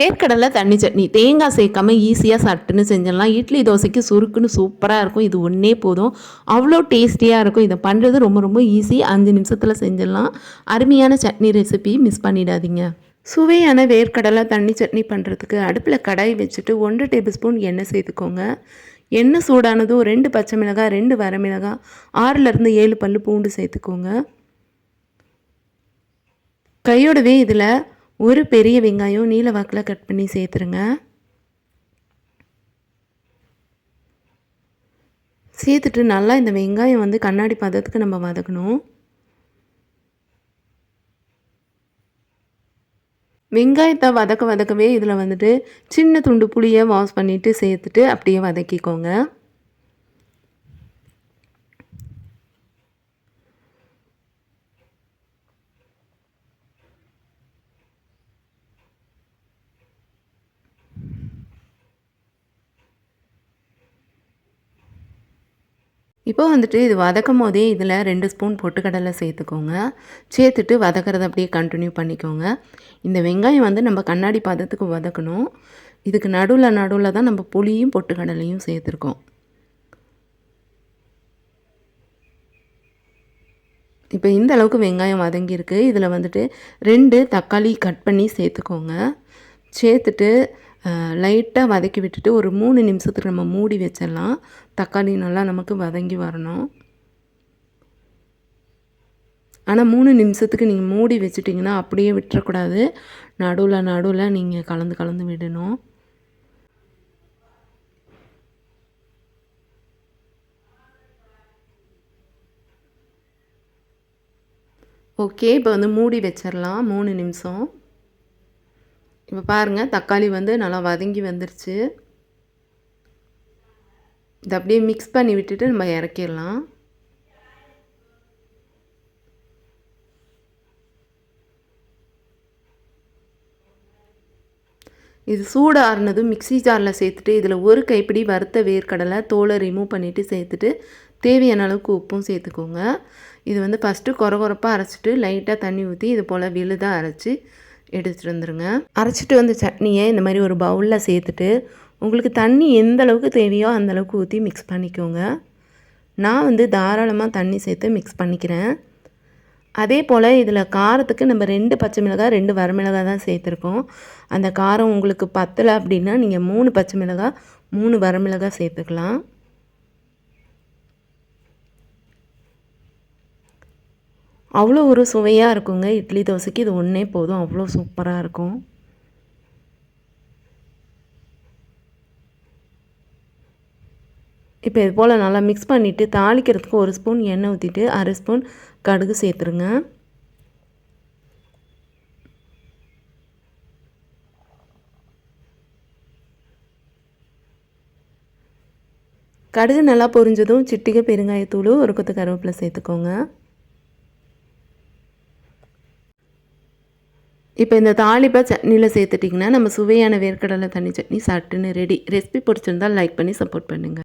வேர்க்கடலை தண்ணி சட்னி. தேங்காய் சேர்க்காம ஈஸியாக சட்டுன்னு செஞ்சிடலாம். இட்லி தோசைக்கு சுருக்குன்னு சூப்பராக இருக்கும். இது ஒன்றே போதும். அவ்வளோ டேஸ்டியாக இருக்கும். இதை பண்ணுறது ரொம்ப ரொம்ப ஈஸி அஞ்சு நிமிஷத்தில் செஞ்சிடலாம். அருமையான சட்னி ரெசிபி மிஸ் பண்ணிடாதீங்க. சுவையான வேர்க்கடலை தண்ணி சட்னி பண்ணுறதுக்கு அடுப்பில் கடாய் வச்சுட்டு ஒன்று டேபிள் ஸ்பூன் எண்ணெய் சேர்த்துக்கோங்க. எண்ணெய் சூடானதும் ரெண்டு பச்சை மிளகாய் ரெண்டு வரமிளகாய் ஆறுலேருந்து ஏழு பல் பூண்டு சேர்த்துக்கோங்க. கையோடவே இதில் ஒரு பெரிய வெங்காயம் நீல வாக்கில் கட் பண்ணி சேர்த்துருங்க. சேர்த்துட்டு நல்லா இந்த வெங்காயம் வந்து கண்ணாடி பதத்துக்கு நம்ம வதக்கணும். வெங்காயத்தை வதக்க வதக்கவே இதில் வந்துட்டு சின்ன துண்டு புளியை வாஷ் பண்ணிவிட்டு சேர்த்துட்டு அப்படியே வதக்கிக்கோங்க. இப்போ வந்துட்டு இது வதக்கும் போதே இதில் ரெண்டு ஸ்பூன் பொட்டுக்கடலை சேர்த்துக்கோங்க. சேர்த்துட்டு வதக்கிறத அப்படியே கண்டினியூ பண்ணிக்கோங்க. இந்த வெங்காயம் வந்து நம்ம கண்ணாடி பதத்துக்கு வதக்கணும். இதுக்கு நடுவில் நடுவில் தான் நம்ம புளியும் பொட்டுக்கடலையும் சேர்த்துருக்கோம். இப்போ இந்த அளவுக்கு வெங்காயம் வதங்கியிருக்கு. இதில் வந்துட்டு ரெண்டு தக்காளி கட் பண்ணி சேர்த்துக்கோங்க. சேர்த்துட்டு லைட்டாக வதக்கி விட்டுட்டு ஒரு மூணு நிமிஷத்துக்கு நம்ம மூடி வச்சிடலாம். தக்காளி நல்லா நமக்கு வதங்கி வரணும். ஆனால் மூணு நிமிஷத்துக்கு நீங்கள் மூடி வச்சுட்டிங்கன்னா அப்படியே விட்டுறக்கூடாது. நடுவில் நடுவில் நீங்கள் கலந்து கலந்து விடணும். ஓகே இப்போ வந்து மூடி வச்சிடலாம். மூணு நிமிஷம். இப்போ பாருங்கள் தக்காளி வந்து நல்லா வதங்கி வந்துருச்சு. இதை அப்படியே மிக்ஸ் பண்ணி விட்டுட்டு நம்ம இறக்கிடலாம். இது சூடு ஆறுனதும் மிக்சி ஜாரில் சேர்த்துட்டு இதில் ஒரு கைப்பிடி வறுத்த வேர்க்கடலை தோலை ரிமூவ் பண்ணிவிட்டு சேர்த்துட்டு தேவையான அளவுக்கு உப்பும் சேர்த்துக்கோங்க. இது வந்து ஃபஸ்ட்டு குறை குறப்பாக அரைச்சிட்டு லைட்டாக தண்ணி ஊற்றி இது போல் விழுதாக அரைச்சி எடுத்துகிட்டு வந்துடுங்க அரைச்சிட்டு வந்த சட்னியை இந்த மாதிரி ஒரு பவுலில் சேர்த்துட்டு உங்களுக்கு தண்ணி எந்த அளவுக்கு தேவையோ அந்தளவுக்கு ஊற்றி மிக்ஸ் பண்ணிக்கோங்க. நான் வந்து தாராளமாக தண்ணி சேர்த்து மிக்ஸ் பண்ணிக்கிறேன். அதே போல் இதில் காரத்துக்கு நம்ம ரெண்டு பச்சை மிளகாய் ரெண்டு வரமிளகாய் தான் சேர்த்துருக்கோம். அந்த காரம் உங்களுக்கு பத்தலை அப்படின்னா நீங்கள் மூணு பச்சை மிளகாய் மூணு வரமிளகாய் சேர்த்துக்கலாம். அவ்வளோ ஒரு சுவையாக இருக்குங்க. இட்லி தோசைக்கு இது ஒன்றே போதும். அவ்வளோ சூப்பராக இருக்கும். இப்போ இது போல் நல்லா மிக்ஸ் பண்ணிவிட்டு தாளிக்கிறதுக்கு ஒரு ஸ்பூன் எண்ணெய் ஊற்றிட்டு அரை ஸ்பூன் கடுகு சேர்த்துருங்க. கடுகு நல்லா பொரிஞ்சதும் சிட்டிகை பெருங்காயத்தூள் ஒரு கொத்து கருவேப்பிலை சேர்த்துக்கோங்க. இப்போ இந்த தாளிப்பை சட்னியில் சேர்த்துட்டிங்கன்னா நம்ம சுவையான வேர்க்கடலை தண்ணி சட்னி சட்டுன்னு ரெடி ரெசிபி பிடிச்சிருந்தால் லைக் பண்ணி சப்போர்ட் பண்ணுங்கள்